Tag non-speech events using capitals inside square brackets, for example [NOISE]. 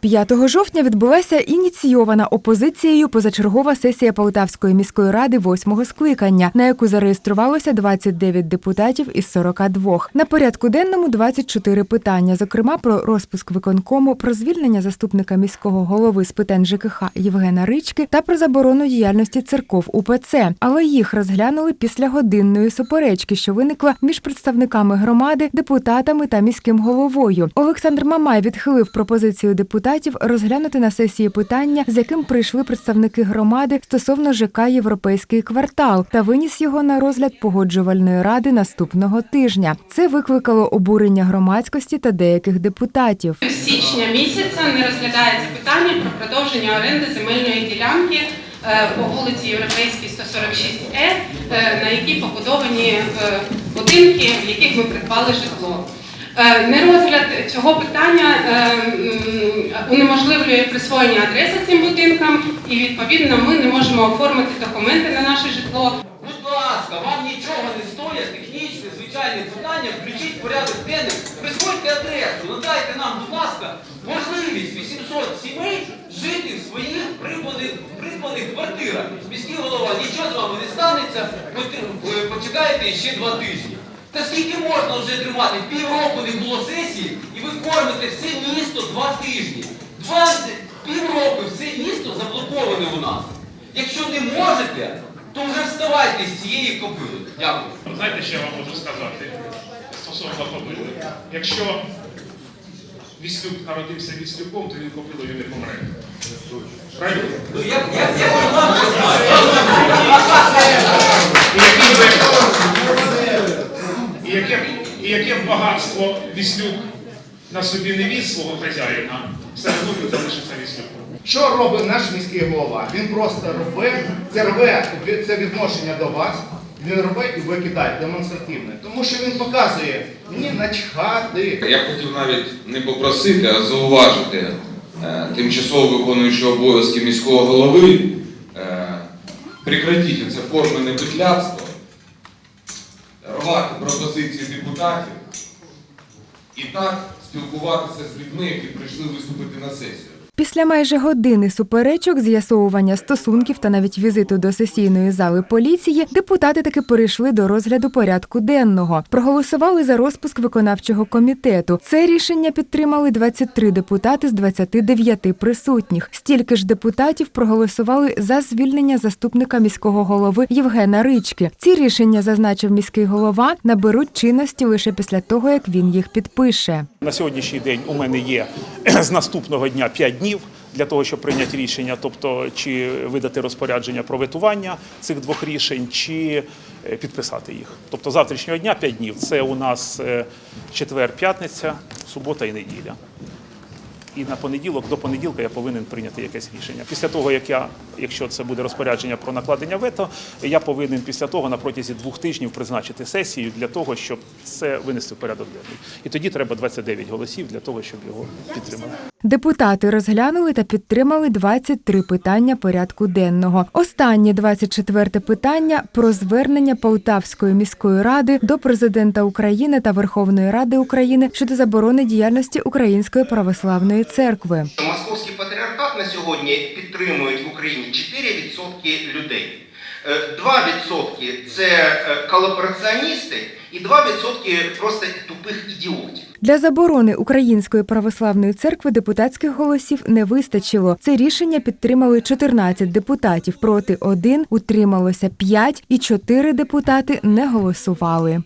5 жовтня відбулася ініційована опозицією позачергова сесія Полтавської міської ради восьмого скликання, на яку зареєструвалося 29 депутатів із 42. На порядку денному 24 питання, зокрема про розпуск виконкому, про звільнення заступника міського голови з питань ЖКХ Євгена Рички та про заборону діяльності церков УПЦ. Але їх розглянули після годинної суперечки, що виникла між представниками громади, депутатами та міським головою. Олександр Мамай відхилив пропозицію депутатів розглянути на сесії питання, з яким прийшли представники громади стосовно ЖК Європейський квартал, та виніс його на розгляд погоджувальної ради наступного тижня. Це викликало обурення громадськості та деяких депутатів. З січня місяця не розглядається питання про продовження оренди земельної ділянки е, по вулиці Європейській 146Е, е, на якій побудовані е, будинки, в яких ми придбали житло. Е, Нерозгляд цього питання е, унеможливлює присвоєння адреси цим будинкам, і відповідно ми не можемо оформити документи на наше житло. Будь ласка, вам нічого не стоять технічне, звичайне питання, включіть порядок денний, присвоїть адресу, надайте нам, будь ласка, можливість 800 сімей жити в своїх придбаних, квартирах. Міський голова, нічого з вами не станеться, ви почекаєте ще два тижні. Та скільки можна вже тримати? Півроку не було сесії, і ви кормите все місто два тижні. Два півроку все місто заблоковане у нас. Якщо не можете, то вже вставайте з цієї кобили. Дякую. Знаєте, що я вам можу сказати стосовно кобили? Якщо Віслюк народився віслюком, то він кобилою не помре. Правильно? Ну як, як, як ви вам це знаєте? І яке б- І яке, б- і яке багатство віслюк на собі не віз свого хазяїна, все одно він залишиться віслюком. Що робить наш міський голова? Він просто рве, це рве це відношення до вас. Він рве і викидає демонстративне. Тому що він показує мені начхати. Я хотів навіть не попросити, а зауважити е, тимчасово виконуючого обов'язки міського голови. Е, прекратіть це формене петляцтво, рвати пропозиції депутатів і так спілкуватися з людьми, які прийшли виступити на сесію. Після майже години суперечок, з'ясовування стосунків та навіть візиту до сесійної зали поліції, депутати таки перейшли до розгляду порядку денного. Проголосували за розпуск виконавчого комітету. Це рішення підтримали 23 депутати з 29 присутніх. Стільки ж депутатів проголосували за звільнення заступника міського голови Євгена Рички. Ці рішення, зазначив міський голова, наберуть чинності лише після того, як він їх підпише. На сьогоднішній день у мене є [CLEARS THROAT] з наступного дня 5 днів для того, щоб прийняти рішення, тобто чи видати розпорядження про витування цих двох рішень, чи е, підписати їх. Тобто завтрашнього дня 5 днів. Це у нас е, четвер, п'ятниця, субота і неділя. І на понеділок, до понеділка я повинен прийняти якесь рішення. Після того, як я, якщо це буде розпорядження про накладення вето, я повинен після того на протязі двох тижнів призначити сесію для того, щоб це винести в порядок денний. І тоді треба 29 голосів для того, щоб його підтримати. Депутати розглянули та підтримали 23 питання порядку денного. Останнє 24 питання про звернення Полтавської міської ради до президента України та Верховної Ради України щодо заборони діяльності Української православної церкви. Московський патріархат на сьогодні підтримують в Україні 4% людей. Е, 2% це е, колабораціоністи і 2% просто тупих ідіотів. Для заборони Української православної церкви депутатських голосів не вистачило. Це рішення підтримали 14 депутатів. Проти 1, утрималося 5 і 4 депутати не голосували.